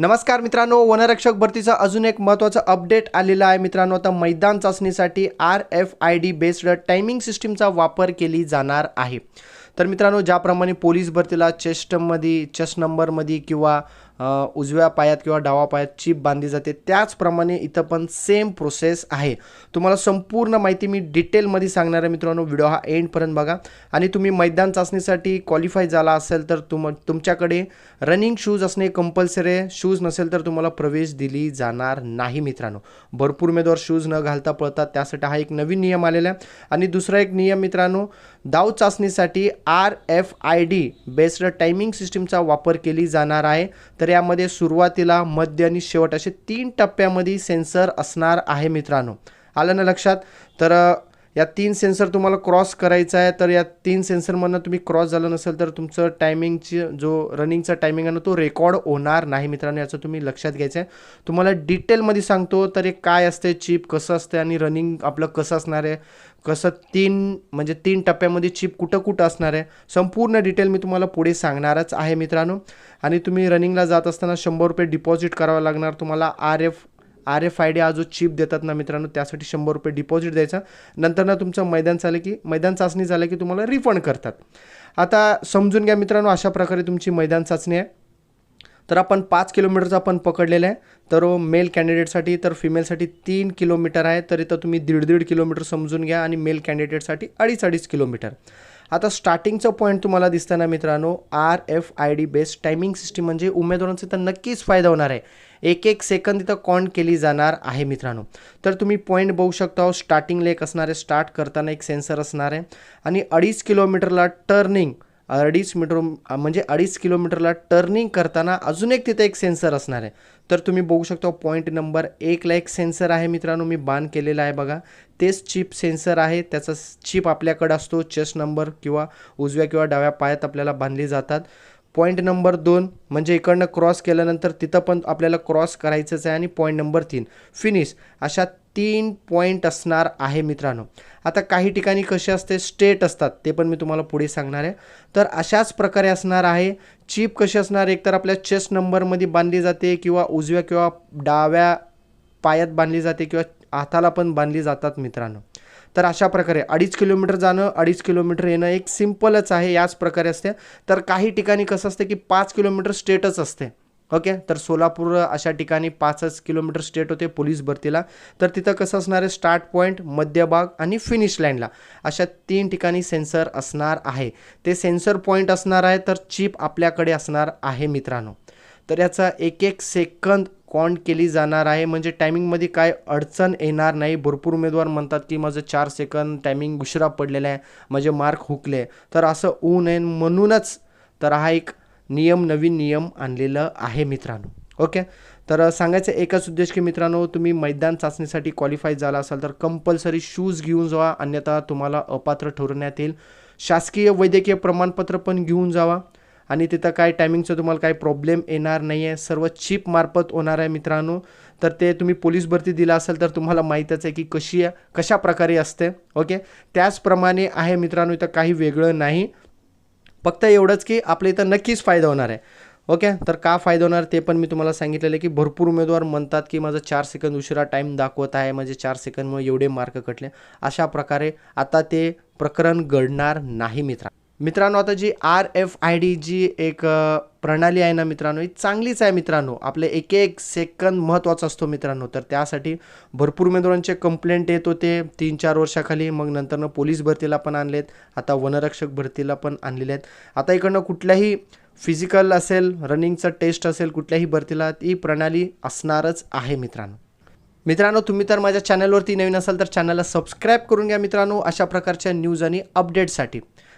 नमस्कार मित्रांनो वनरक्षक भरतीचा अजून एक महत्त्वाचं अपडेट आलेला आहे मित्रांनो. आता मैदान चाचणीसाठी R F I D based timing सिस्टीमचा वापर केली जाणार आहे. तर मित्रांनो ज्याप्रमाणे पोलीस भरतीला चेस्टमध्ये चेस्ट नंबरमध्ये किंवा उजव्या पायात किंवा डावा पायात चिप बांधली जाते. त्याचप्रमाणे इथं पण सेम प्रोसेस आहे. तुम्हाला संपूर्ण माहिती मी डिटेलमध्ये सांगणार आहे मित्रांनो. व्हिडिओ हा एंडपर्यंत बघा. आणि तुम्ही मैदान चाचणीसाठी क्वालिफाय झाला असेल तर तुम तुमच्याकडे रनिंग शूज असणे कंपल्सरी आहे. शूज नसेल तर तुम्हाला प्रवेश दिली जाणार नाही मित्रांनो. भरपूर उमेदवार शूज न घालता पळतात. त्यासाठी हा एक नवीन नियम आलेला आहे. आणि दुसरा एक नियम मित्रांनो दाव चाचणीसाठी R F I D based timing सिस्टीमचा वापर केली जाणार आहे. तर यामध्ये सुरुवातीला मध्य आणि शेवट असे तीन टप्प्यामध्ये सेन्सर असणार आहे मित्रांनो. आलं ना लक्षात? तर या तीन सेन्सर तुम्हाला क्रॉस करायचा आहे तर या तीन सेन्सरमधनं तुम्ही क्रॉस झालं नसेल तर तुमचं टायमिंगची जो रनिंगचा टायमिंग आहे ना तो रेकॉर्ड होणार नाही मित्रांनो याचं तुम्ही लक्षात घ्यायचं आहे. तुम्हाला डिटेलमध्ये सांगतो तर हे काय असते चिप कसं असते आणि रनिंग आपलं कसं असणार आहे. कसं तीन म्हणजे तीन टप्प्यामध्ये चिप कुठं कुठं असणार आहे संपूर्ण डिटेल मी तुम्हाला पुढे सांगणारच आहे मित्रांनो. आणि तुम्ही रनिंगला जात असताना शंभर रुपये डिपॉझिट करावं लागणार. तुम्हाला R F R F I D हा जो चिप देतात ना मित्रांनो त्यासाठी शंभर रुपये डिपॉझिट द्यायचा. नंतर ना तुमचं मैदान झालं की मैदान चाचणी झालं की तुम्हाला रिफंड करतात. आता समजून घ्या मित्रांनो अशा प्रकारे तुमची मैदान चाचणी आहे. तर आपण पाच किलोमीटरचा आपण पकडलेलं आहे. तर मेल कॅन्डिडेटसाठी तर फिमेलसाठी तीन किलोमीटर आहे. तर इथं तुम्ही दीड दीड किलोमीटर समजून घ्या आणि मेल कॅन्डिडेटसाठी अडीच अडीच किलोमीटर. आता स्टार्टिंगचं पॉईंट तुम्हाला दिसताना मित्रांनो R F I D based timing system म्हणजे उमेदवारांचा तर नक्कीच फायदा होणार आहे. एक एक सेकंद इथं कॉन्ट केली जाणार आहे मित्रांनो. तर तुम्ही पॉईंट बघू शकता स्टार्टिंगला एक असणार आहे स्टार्ट करताना एक सेन्सर असणार आहे. आणि अडीच किलोमीटरला टर्निंग अडीच मीटर म्हणजे अडीच किलोमीटरला टर्निंग करताना अजून एक तिथे एक सेन्सर असणार आहे. तर तुम्ही बघू शकता पॉईंट नंबर एकला एक सेन्सर आहे मित्रांनो मी बान केलेला आहे बघा. तेच चिप सेन्सर आहे त्याचा चिप आपल्याकडे असतो चेस्ट नंबर किंवा उजव्या किंवा डाव्या पायात आपल्याला बांधली जातात. पॉईंट नंबर दोन म्हणजे इकडनं क्रॉस केल्यानंतर तिथं पण आपल्याला क्रॉस करायचंच आहे आणि पॉईंट नंबर तीन. फिनिश अशा तीन पॉईंट असणार आहे मित्रांनो. आता काही ठिकाणी कसे असते? स्टेट असतात. ते पण मी तुम्हाला पुढे सांगणार आहे. तर अशाच प्रकारे असणार आहे. चीप कशी असणार? एकतर आपल्या चेस्ट नंबरमध्ये बांधली जाते किंवा उजव्या किंवा डाव्या पायात बांधली जाते किंवा हाताला पण बांधली जातात मित्रांनो. तर अशा प्रकारे अडीच किलोमीटर जाणं अडीच किलोमीटर येणं एक सिम्पलच आहे. याच प्रकारे असते. तर काही ठिकाणी कसं असते की पाच किलोमीटर स्टेटच असते. ओके? तर सोलापूर अशा ठिकाणी पाचच किलोमीटर स्टेट होते पोलीस भरतीला. तर तिथं कसं असणार आहे? स्टार्ट पॉईंट मध्यभाग आणि फिनिश लाईनला. अशा तीन ठिकाणी सेन्सर असणार आहे. ते सेन्सर पॉईंट असणार आहे तर चिप आपल्याकडे असणार आहे मित्रांनो. तर याचा एक एक सेकंद कॉन्ट केली जाणार आहे. म्हणजे टायमिंगमध्ये काय अडचण येणार नाही. भरपूर उमेदवार म्हणतात की माझं चार सेकंद टायमिंग उशिरा पडलेलं आहे. माझे मार्क हुकले. तर असं होऊ नये म्हणूनच तर हा एक नियम नवीन नियम आणलेलं आहे मित्रांनो. ओके तर सांगायचं एकच उद्देश की मित्रांनो तुम्ही मैदान चाचणीसाठी क्वालिफाय झाला असाल तर कंपल्सरी शूज घेऊन जावा अन्यथा तुम्हाला अपात्र ठरवण्यात येईल. शासकीय वैद्यकीय प्रमाणपत्र पण घेऊन जावा. आणि तिथं काय टायमिंगचं तुम्हाला काही प्रॉब्लेम येणार नाही आहे सर्व चीप मार्फत होणार आहे मित्रांनो. तर ते तुम्ही पोलीस भरती दिला असेल तर तुम्हाला माहीतच आहे की कशी कशा प्रकारे असते. ओके त्याचप्रमाणे आहे मित्रांनो इथं काही वेगळं नाही. फक्त एवढंच की आपल्या इथं नक्कीच फायदा होणार आहे. ओके? तर का फायदा होणार ते पण मी तुम्हाला सांगितलेलं आहे की भरपूर उमेदवार म्हणतात की माझं चार सेकंद उशिरा टाईम दाखवत आहे म्हणजे चार सेकंदमुळे एवढे मार्क कटले. अशा प्रकारे आता ते प्रकरण घडणार नाही मित्रा. मित्रांनो आता जी आर एफ आय डी जी एक प्रणाली आहे ना मित्रांनो ही चांगलीच आहे मित्रांनो. आपले एक एक सेकंद महत्त्वाचा असतो मित्रांनो. तर त्यासाठी भरपूर उमेदवारांचे कंप्लेंट येत होते तीन चार वर्षाखाली. मग नंतरनं पोलीस भरतीला पण आणलेत. आता वनरक्षक भरतीला पण आणलेले आहेत. आता इकडनं कुठल्याही फिजिकल असेल रनिंगचं टेस्ट असेल कुठल्याही भरतीला ती प्रणाली असणारच आहे मित्रांनो. मित्रांनो तुम्ही तर माझ्या चॅनलवरती नवीन असाल तर चॅनलला सबस्क्राईब करून घ्या मित्रांनो. अशा प्रकारच्या न्यूज आणि अपडेटसाठी